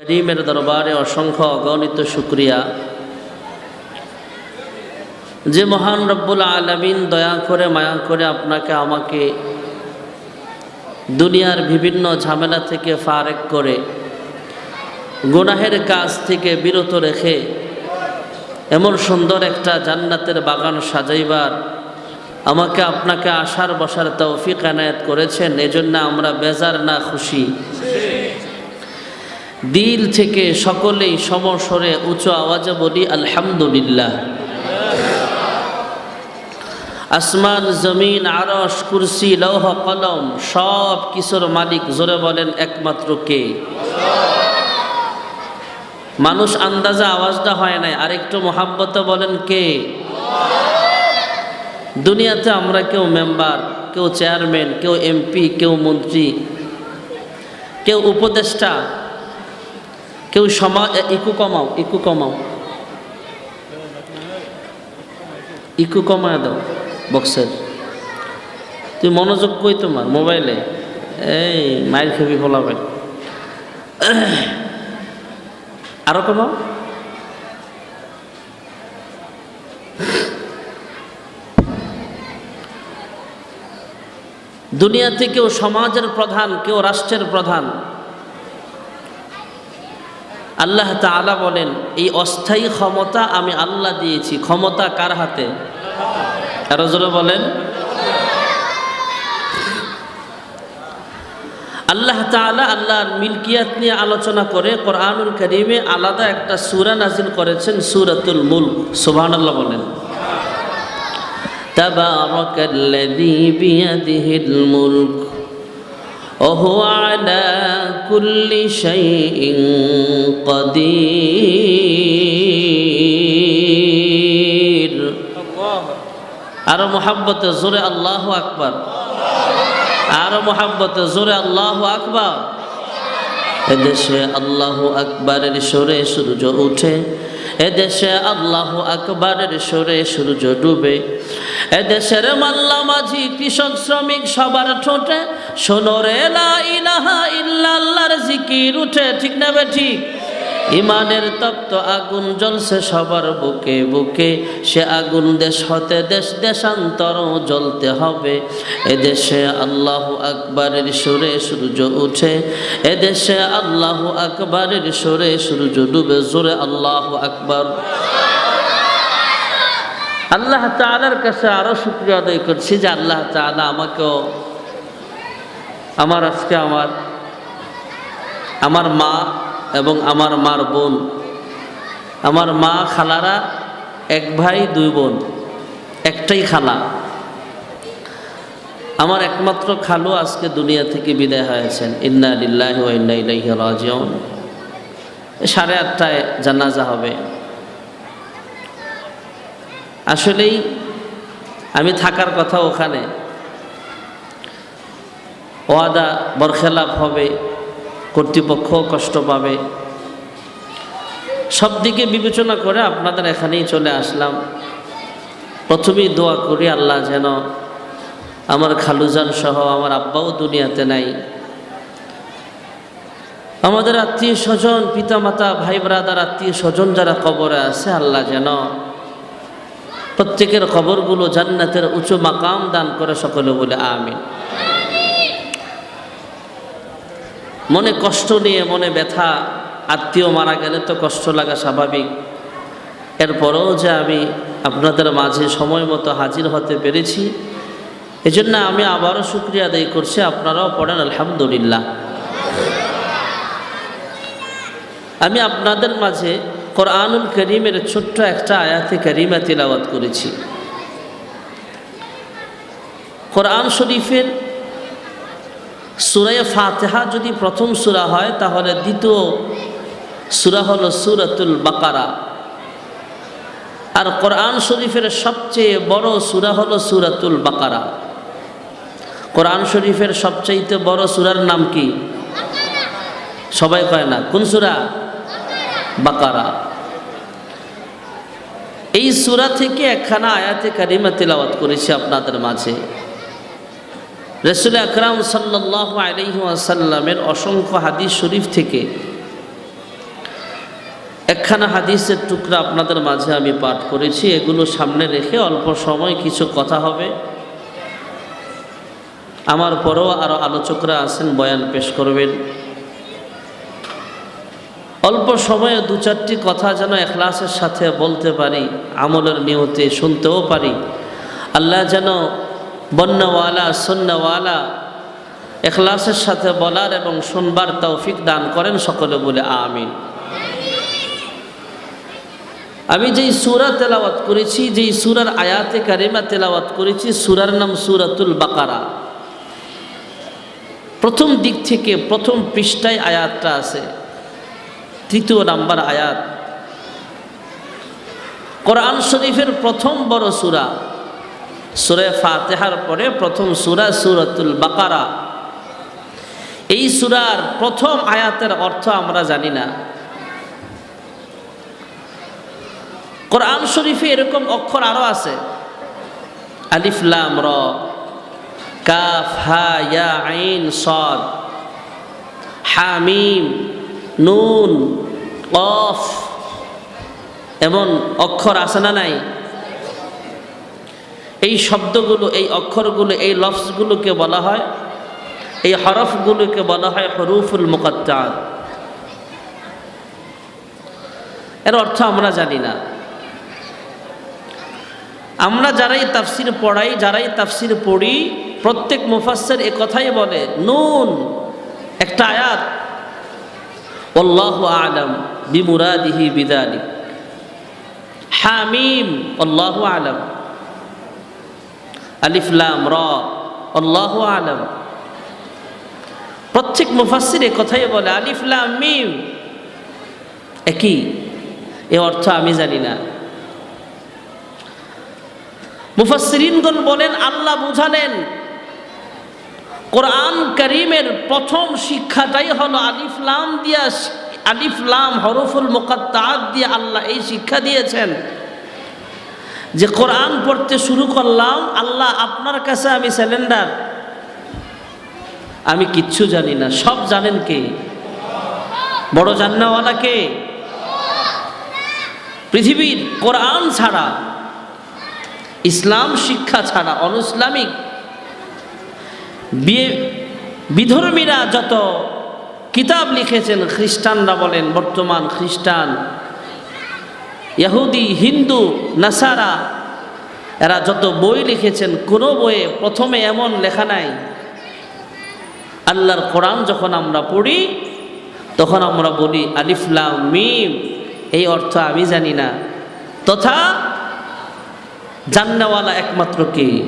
করিমের দরবারে অসংখ্য অগণিত শুক্রিয়া। যে মহান রব্বুল আলমিন দয়া করে, মায়া করে আপনাকে, আমাকে দুনিয়ার বিভিন্ন ঝামেলা থেকে ফারেক করে, গুনাহের কাজ থেকে বিরত রেখে, এমন সুন্দর একটা জান্নাতের বাগান সাজাইবার আমাকে আপনাকে আসার বসার তৌফিক এনায়েত করেছেন। এজন্য আমরা বেজার না খুশি। দিল থেকে সকলেই সমস্বরে উঁচু আওয়াজে বলি, আলহামদুলিল্লাহ। আসমান, জমিন আরস কুরসি, লৌহ, কলম, সব কিশোর মালিক জোরে বলেন, একমাত্র কে? মানুষ আন্দাজে আওয়াজটা হয় নাই, আরেকটু মোহাব্বতে বলেন, কে? দুনিয়াতে আমরা কেউ মেম্বার, কেউ চেয়ারম্যান, কেউ এমপি, কেউ মন্ত্রী, কেউ উপদেষ্টা কেউ সমাজ ইকু কমাও ইকু কমাও। ইকু কমায় দাও বক্সের তুই মনোযোগ কই তোমার মোবাইলে? এই মায়ের খেবি ফলাবে আরও কমাও। দুনিয়াতে কেউ সমাজের প্রধান, কেউ রাষ্ট্রের প্রধান। আল্লাহ তাআলা বলেন এই অস্থায়ী ক্ষমতা আমি আল্লাহ দিয়েছি ক্ষমতা কার হাতে আরো জোরে বলেন আল্লাহ তাআলা আল্লাহর মিল্কিয়াত নিয়ে আলোচনা করে কোরআনুল করিমে আলাদা একটা সূরা নাজিল করেছেন সূরাতুল মুলক সুবহানাল্লাহ বলেন তাবারাকাল্লাযী বিয়াদিহিল মুলক وهو على كل شيء قدير আরো মোহাব্বতে জোরে আল্লাহ আকবার আরো মোহাব্বতে জোরে আল্লাহ আকবার এদেশে আল্লাহ আকবরের সরে সূর্য উঠে এদেশে আল্লাহ আকবরের সরে সূর্য ডুবে এদেশের মাল্লা মাঝি কৃষক শ্রমিক সবার ঠোঁটে সোনরে লা ইলাহা ইল্লাল্লাহর জিকির উঠে ঠিক না বে ঠিক ইমানের তপ্ত আগুন জ্বলছে সবার বুকে বুকে। সে আগুন দেশ হতে দেশ, দেশান্তর জ্বলতে হবে। এদেশে আল্লাহ আকবরের সুরে সূর্য উঠে। এদেশে আল্লাহ আকবরের সুরে সূর্য ডুবে। জোরে আল্লাহ আকবর। আল্লাহ তালার কাছে আরও শুক্রিয়া আদায় করছি যে আল্লাহ তালা আমাকেও, আমার আজকে আমার আমার মা এবং আমার মার বোন। আমার মা খালারা এক ভাই, দুই বোন, একটাই খালা। আমার একমাত্র খালু আজকে দুনিয়া থেকে বিদায় হয়েছেন। ইন্না লিল্লাহি ইন্না সাড়ে আটটায় জানাজা হবে। আসলেই আমি থাকার কথা ওখানে। ওয়াদা বরখেলাপ হবে। কর্তৃপক্ষ কষ্ট পাবে। সব দিকে বিবেচনা করে আপনাদের এখানেই চলে আসলাম। প্রথমেই দোয়া করি আল্লাহ যেন আমার খালুজান সহ আমার আব্বাও দুনিয়াতে নাই। আমাদের আত্মীয় স্বজন, পিতামাতা, ভাই ব্রাদার, আত্মীয় স্বজন যারা কবরে আছে, আল্লাহ যেন প্রত্যেকের খবরগুলো জান্নাতের উঁচু মাকাম দান করে সকলে বলে আমিন। মনে কষ্ট নিয়ে, মনে ব্যথা, আত্মীয় মারা গেলে তো কষ্ট লাগা স্বাভাবিক। এরপরেও যে আমি আপনাদের মাঝে সময় মতো হাজির হতে পেরেছি, এজন্য আমি আবারও শুক্রিয়া আদায় করছি। আপনারাও পড়েন, আলহামদুলিল্লাহ। আমি আপনাদের মাঝে কোরআনুল করিমের ছোট্ট একটা আয়াতে করিমা তিলাওয়াত করেছি। কোরআন শরীফের সুরায় ফাতেহা যদি প্রথম সুরা হয়, তাহলে দ্বিতীয় সুরা হলো সুরাতুল বাকারা। আর কোরআন শরীফের সবচেয়ে বড় সুরা হলো সুরাতুল বাকারা। কোরআন শরীফের সবচাইতে বড় সুরার নাম কি? সবাই কয় না, কোন সুরা? বাকারা। এই সুরা থেকে একখানা আয়াতে কারিমা তেলাওয়াত করেছি আপনাদের মাঝে। রসুল আকরাম সাল্লাহ আলহি আসাল্লামের অসংখ্য হাদিস শরীফ থেকে একখানা হাদিসের টুকরা আপনাদের মাঝে আমি পাঠ করেছি। এগুলো সামনে রেখে অল্প সময় কিছু কথা হবে। আমার পরেও আরও আলোচকরা আছেন, বয়ান পেশ করবেন। অল্প সময়ে দু চারটি কথা যেন এখলাসের সাথে বলতে পারি, আমলের নিয়তে শুনতেও পারি। আল্লাহ যেন বন্যওয়ালা সন্ন্যওয়ালা এখলাসের সাথে বলার এবং শুনবার তৌফিক দান করেন সকলে বলে আমিন। আমি যেই সুরা তেলাওয়াত করেছি, যেই সুরার আয়াতে কারিমা তেলাওয়াত করেছি, সুরার নাম সুরাতুল বাকারা। প্রথম দিক থেকে প্রথম পৃষ্ঠায় আয়াতটা আছে, তৃতীয় নাম্বার আয়াত। কোরআন শরীফের প্রথম বড় সুরা সুরে ফাতেহার পরে প্রথম সুরা সুরাতুল বাকারা। এই সুরার প্রথম আয়াতের অর্থ আমরা জানি না। কোরআন শরীফে এরকম অক্ষর আরও আছে। আলিফলাম র, কাফ, হা, ইয়া, আইন, সদ, হামিম, নুন অফ এমন অক্ষর আছে না নাই? এই শব্দগুলো, এই অক্ষরগুলো, এই লফসগুলোকে বলা হয়, এই হরফগুলোকে বলা হয় হরুফুল মুকাত্তার এর অর্থ আমরা জানি না। আমরা যারাই তাফসির পড়াই, যারাই তাফসির পড়ি, প্রত্যেক মুফাসের এ কথাই বলে, নুন একটা আয়াত। অল্লাহ আলম বিমুরাদিহি বিদালি হামিম অল্লাহ আলম আলিফলাম র। অল্লাহ আলম। প্রত্যেক মুফাসির কথাই বলে আলিফলাম মিম। একই। এ অর্থ আমি জানি না। মুফাসরিনগণ বলেন, আল্লাহ বুঝালেন, কোরআন করিমের প্রথম শিক্ষাটাই হলো আলিফলাম দিয়া আলিফলাম হরফুল মোকাত্তাত দিয়ে আল্লাহ এই শিক্ষা দিয়েছেন। যে কোরআন পড়তে শুরু করলাম, আল্লাহ আপনার কাছে আমি স্যালেন্ডার আমি কিচ্ছু জানি না, সব জানেন কে? বড় জান্নাওয়ালা কে? পৃথিবীর কোরআন ছাড়া, ইসলাম শিক্ষা ছাড়া, অনুসলামিক। বিয়ে, বিধর্মীরা যত কিতাব লিখেছেন, খ্রিস্টানরা বলেন, বর্তমান খ্রিস্টান ইহুদি হিন্দু, নাসারা, এরা যত বই লিখেছেন, কোনো বইয়ে প্রথমে এমন লেখা নাই। আল্লাহর কোরআন যখন আমরা পড়ি, তখন আমরা বলি আলিফলাম মিম, এই অর্থ আমি জানি না। তথা জান্নাওয়ালা একমাত্র কি?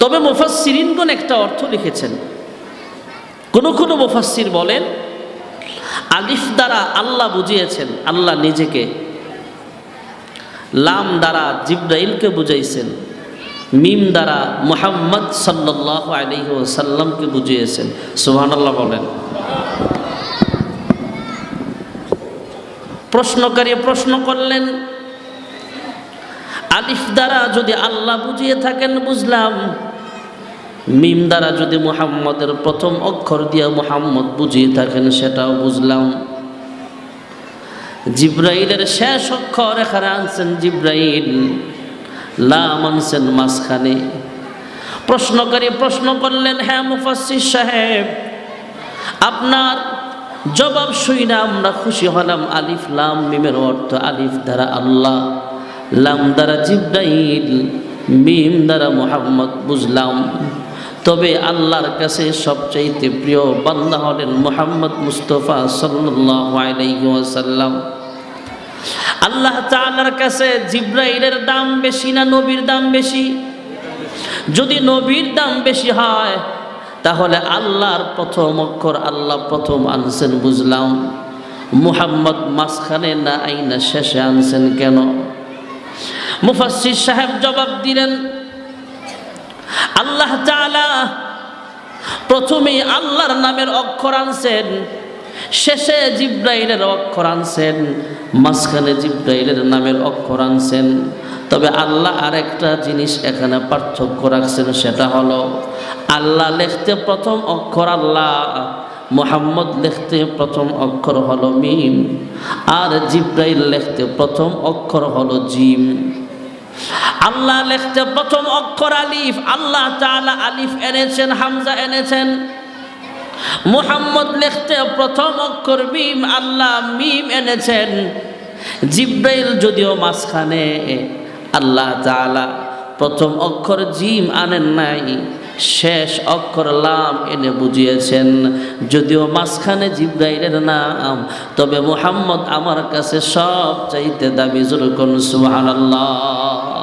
তবে মুফাসসিরিনগণ একটা অর্থ লিখেছেন। কোনো কোনো মুফাসসির বলেন আলিফ দ্বারা আল্লাহ বুঝিয়েছেন, আল্লাহ নিজেকে। লাম দ্বারা জিব্রাইলকে বুঝাইছেন, মিম দ্বারা মুহাম্মদ সাল্লাহ আলহি সাল্লামকে বুঝিয়েছেন। সুবহানাল্লাহ বলেন। প্রশ্নকারী প্রশ্ন করলেন, আলিফ দ্বারা যদি আল্লাহ বুঝিয়ে থাকেন, বুঝলাম। মিম দ্বারা যদি মুহাম্মদের প্রথম অক্ষর দিয়ে মুহাম্মদ বুঝিয়ে থাকেন, সেটাও বুঝলাম। জিব্রাইলের শেষ অক্ষর এখানে আনছেন জিব্রাইল, লাম আনছেন মাঝখানে। প্রশ্নকারী প্রশ্ন করলেন হ্যাঁ মুফাসির সাহেব, আপনার জবাব শুই না, আমরা খুশি হলাম। আলিফ, লাম, মিমের অর্থ আলিফ দ্বারা আল্লাহ, লাম দ্বারা জিব্রাইল, মিম দ্বারা মোহাম্মদ বুঝলাম। তবে আল্লাহর কাছে সবচাইতে প্রিয় বান্দা হলেন মোহাম্মদ মুস্তফা সাল্লাম আল্লাহ তাআলার কাছে জিব্রাইলের দাম বেশি না নবীর দাম বেশি? যদি নবীর দাম বেশি হয়, তাহলে আল্লাহর প্রথম অক্ষর আল্লাহ প্রথম আনছেন বুঝলাম। মুহাম্মদ মাঝখানে না আইনা শেষে আনছেন কেন? মুফাসির সাহেব জবাব দিলেন আল্লাহ তাআলা প্রথমেই আল্লাহর নামের অক্ষর আনছেন, শেষে জিব্রাইলের অক্ষর আনছেন, মাঝখানে জিব্রাইলের নামের অক্ষর আনছেন। তবে আল্লাহ আরেকটা জিনিস এখানে পার্থক্য রাখছেন, সেটা হলো আল্লাহ লিখতে প্রথম অক্ষর আল্লাহ, মোহাম্মদ লিখতে প্রথম অক্ষর হলো মিম, আর জিব্রাইল লিখতে প্রথম অক্ষর হলো জিম। আল্লাহ লেখছে, প্রথম অক্ষর আলিফ। আল্লাহ তালা আলিফ এনেছেন, হামজা এনেছেন। মুহাম্মদ লিখতে প্রথম অক্ষর মিম, আল্লাহ মিম এনেছেন। জিব্রাইল যদিও মাঝখানে, আল্লাহ তালা প্রথম অক্ষর জিম আনেন নাই। শেষ অক্ষর লাম এনে বুঝিয়েছেন, যদিও মাঝখানে জিব্রাইলের নাম, তবে মুহাম্মদ আমার কাছে সব চাইতে দাবি জোর করুন সুবহানাল্লাহ।